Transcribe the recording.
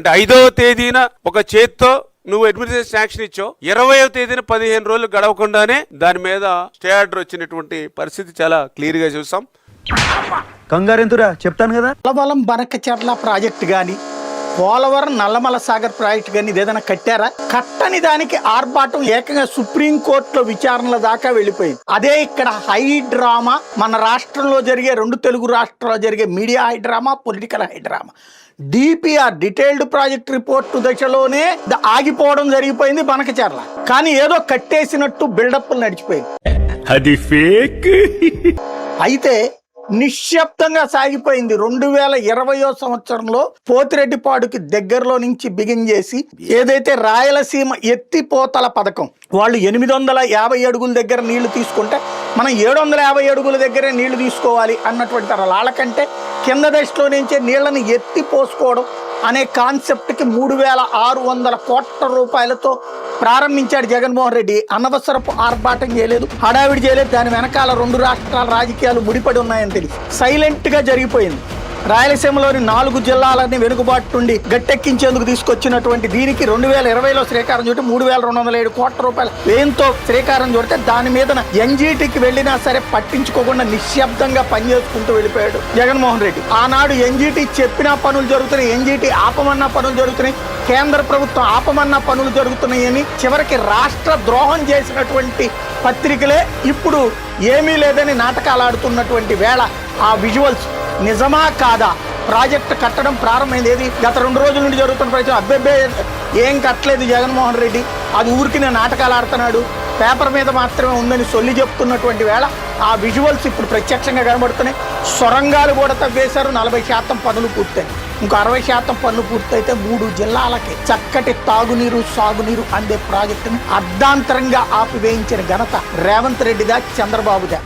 అంటే ఐదవ తేదీన ఒక చేత్తో నువ్వు అడ్మినిస్ట్రేషన్ శాంక్షన్ ఇచ్చావు. ఇరవయవ తేదీన పదిహేను రోజులు గడవకుండానే దాని మీద స్టే ఆర్డర్ వచ్చినటువంటి పరిస్థితి చాలా క్లియర్గా చూసాం. కంగారెంతురా చెప్తాను కదా. పోలవరం బనకచెర్ల ప్రాజెక్ట్ కానీ పోలవరం నల్లమల సాగర్ ప్రాజెక్ట్ కానీ ఏదైనా కట్టారా? కట్టని దానికి ఆర్భాటం ఏకంగా సుప్రీం కోర్టులో విచారణల దాకా వెళ్ళిపోయింది. అదే ఇక్కడ హై డ్రామా మన రాష్ట్రంలో జరిగే రెండు తెలుగు రాష్ట్రాల్లో జరిగే media high drama political high drama. DPR detailed project report దశలోనే ఆగిపోవడం జరిగిపోయింది బనకచెర్ల. కానీ ఏదో కట్టేసినట్టు బిల్డప్ నడిచిపోయింది అది ఫేక్. అయితే నిశ్శబ్దంగా సాగిపోయింది. రెండు వేల ఇరవయో సంవత్సరంలో పోతిరెడ్డిపాడుకి దగ్గరలో నుంచి బిగిన్ చేసి ఏదైతే రాయలసీమ ఎత్తిపోతల పథకం వాళ్ళు ఎనిమిది వందల యాభై అడుగుల దగ్గర నీళ్ళు తీసుకుంటే మనం ఏడు వందల యాభై అడుగుల దగ్గరే నీళ్ళు తీసుకోవాలి అన్నటువంటి వాళ్ళకంటే కింద దశలో నుంచే నీళ్ళను ఎత్తి పోసుకోవడం అనే కాన్సెప్ట్కి మూడు వేల ఆరు వందల కోట్ల రూపాయలతో ప్రారంభించాడు జగన్మోహన్ రెడ్డి. అనవసరపు ఆర్భాటం చేయలేదు. హడావిడి చేయలేదు. దాని వెనకాల రెండు రాష్ట్రాల రాజకీయాలు ముడిపడి ఉన్నాయని తెలిసి. సైలెంట్గా జరిగిపోయింది. రాయలసీమలోని నాలుగు జిల్లాలని వెనుకబాటు నుండి గట్టెక్కించేందుకు తీసుకొచ్చినటువంటి దీనికి రెండు వేల ఇరవైలో శ్రీకారం చుట్టూ మూడు వేల రెండు వందల ఏడు కోట్ల రూపాయలు వ్యయంతో శ్రీకారం చుడితే దాని మీద ఎన్జీటీకి వెళ్ళినా సరే పట్టించుకోకుండా నిశ్శబ్దంగా పనిచేసుకుంటూ వెళ్ళిపోయాడు జగన్మోహన్ రెడ్డి. ఆనాడు ఎన్జీటీ చెప్పిన పనులు జరుగుతున్నాయి ఎన్జీటీ ఆపమన్న పనులు జరుగుతున్నాయి కేంద్ర ప్రభుత్వం ఆపమన్న పనులు జరుగుతున్నాయని చివరికి రాష్ట్ర ద్రోహం చేసినటువంటి పత్రికలే ఇప్పుడు ఏమీ లేదని నాటకాలు ఆడుతున్నటువంటి వేళ. ఆ విజువల్స్ నిజమా కాదా? ప్రాజెక్ట్ కట్టడం ప్రారంభమైంది ఏది గత రెండు రోజుల నుండి జరుగుతున్న ప్రచారం అబ్బెబ్బే ఏం కట్టలేదు జగన్మోహన్ రెడ్డి. అది ఊరికి నేను నాటకాలు ఆడుతున్నాడు. పేపర్ మీద మాత్రమే ఉందని సొల్లి చెప్తున్నటువంటి వేళ ఆ విజువల్స్ ఇప్పుడు ప్రత్యక్షంగా కనబడుతున్నాయి. సొరంగాలు కూడా తవ్వేశారు. నలభై శాతం పనులు పూర్తయి. ఇంకో అరవై శాతం పనులు పూర్తయితే మూడు జిల్లాలకి చక్కటి తాగునీరు సాగునీరు అందే ప్రాజెక్టుని అర్ధాంతరంగా ఆపివేయించిన ఘనత రేవంత్ రెడ్డిదా చంద్రబాబుదా?